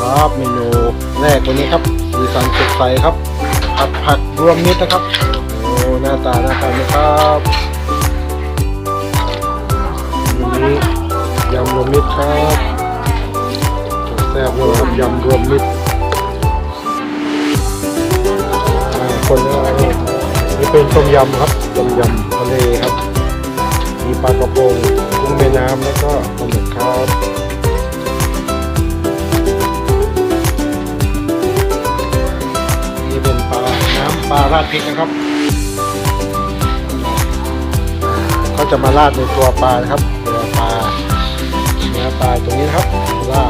ครับเมนูแรกวันนี้ครับสีสันสดใสครับผัดผักรวมมิตรนะครับโอ้หน้าตาน่าทานไหมครับวันนี้ยำรวมมิตรครับแซ่บเลยครับยำรวมมิตรคนนี้นี่เป็นต้มยำครับต้มยำทะเลครับ มีปลากระพงกุ้งแม่น้ำแล้วก็ปลาหมึกครับ ปลาราดพริกนะครับเขาจะมาราดในตัวปลานะครับ ตัวปลาเนื้อปลาตรงนี้นะครับราด